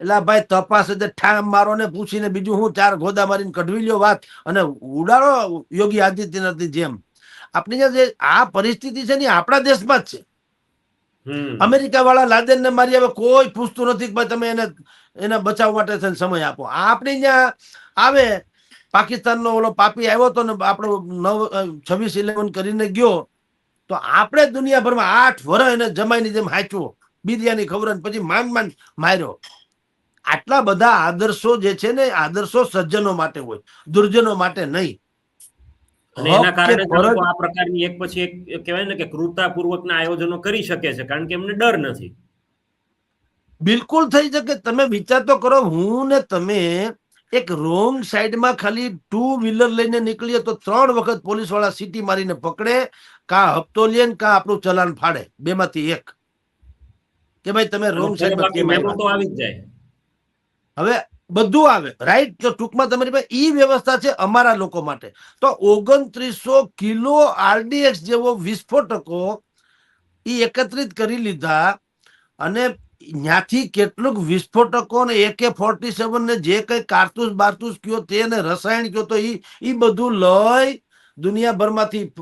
એટલે ભાઈ તપાસ એટલે ઠામ મારો ને પૂછીને બીજું હું ચાર ગોદા મારીને કઢવી લ્યો વાત. અને ઉડાડો યોગી આદિત્યનાથની જેમ. આપણી જે આ પરિસ્થિતિ છે ને આપણા દેશમાં જ છે. અમેરિકા વાળા લાદેન ને મારી હવે કોઈ પૂછતું નથી ભાઈ તમે એને એને બચાવવા માટે સમય આપો. આપણે ત્યાં આવે પાકિસ્તાનનો ઓલો પાપી આવ્યો હતો ને આપણો નવ છવ્વીસ ઇલેવન કરીને ગયો તો આપણે દુનિયાભરમાં આઠ વર્ષ એને જમાઈની જેમ હાચવો બિરિયાની ખબર પછી માંડ માંડ માર્યો. આટલા બધા આદર્શો જે છે ને આદર્શો સજ્જનો માટે હોય દુર્જનો માટે નહીં. અને એના કારણે જ ફરજ- લોકો આ પ્રકારની એક પછી એક કહેવાય ને કે ક્રૂરતાપૂર્વકના આયોજનો કરી શકે છે કારણ કે એમને ડર નથી. બિલકુલ થઈ શકે. તમે વિચાર તો કરો હું ને તમે એક રોંગ સાઈડમાં ખાલી ટુ વ્હીલર લઈને નીકળીએ તો ત્રણ વખત પોલીસવાળા સીટી મારીને પકડે કા હપ્તો લે કા આપણું ચલાન ફાડે બેમાંથી એક. કે ભાઈ તમે રોંગ સાઈડમાં આવી જ જાય. હવે બધું આવે. રાઈટ તો ટૂંકમાં તમારી પાસે ઈ વ્યવસ્થા છે અમારા લોકો માટે. તો ઓગણત્રીસો કિલો આરડીએક્સ જેવો વિસ્ફોટકો એ એકત્રિત કરી લીધા અને ત્યાંથી કેટલુંક વિસ્ફોટકો ને એકે ફોર્ટી સેવન ને જે કઈ કારતૂસ બારતૂસ કયો તે ને રસાયણ કયો તો એ બધું લઈ દુનિયાભરમાંથી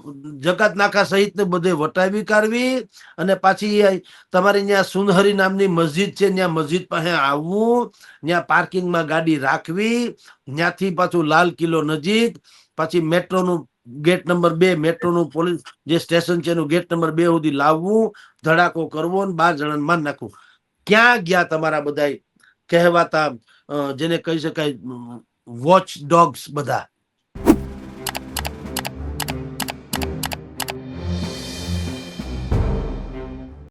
જકાત નાકા સહિતને બધે વટાવી કાઢવી અને પાછી તમારી ત્યાં સુનહરી નામની મસ્જિદ છે, ત્યાં મસ્જિદ પાસે આવવું, ત્યાં પાર્કિંગમાં ગાડી રાખવી, ત્યાંથી પાછું લાલ કિલ્લો નજીક, પાછી મેટ્રોનું ગેટ નંબર બે, મેટ્રોનું પોલીસ જે સ્ટેશન છે એનું ગેટ નંબર બે સુધી લાવવું, ધડાકો કરવો ને બાર જણાને માર નાખવું. ક્યાં ગયા તમારા બધા કહેવાતા જેને કહી શકાય, વોચ ડોગ્સ બધા?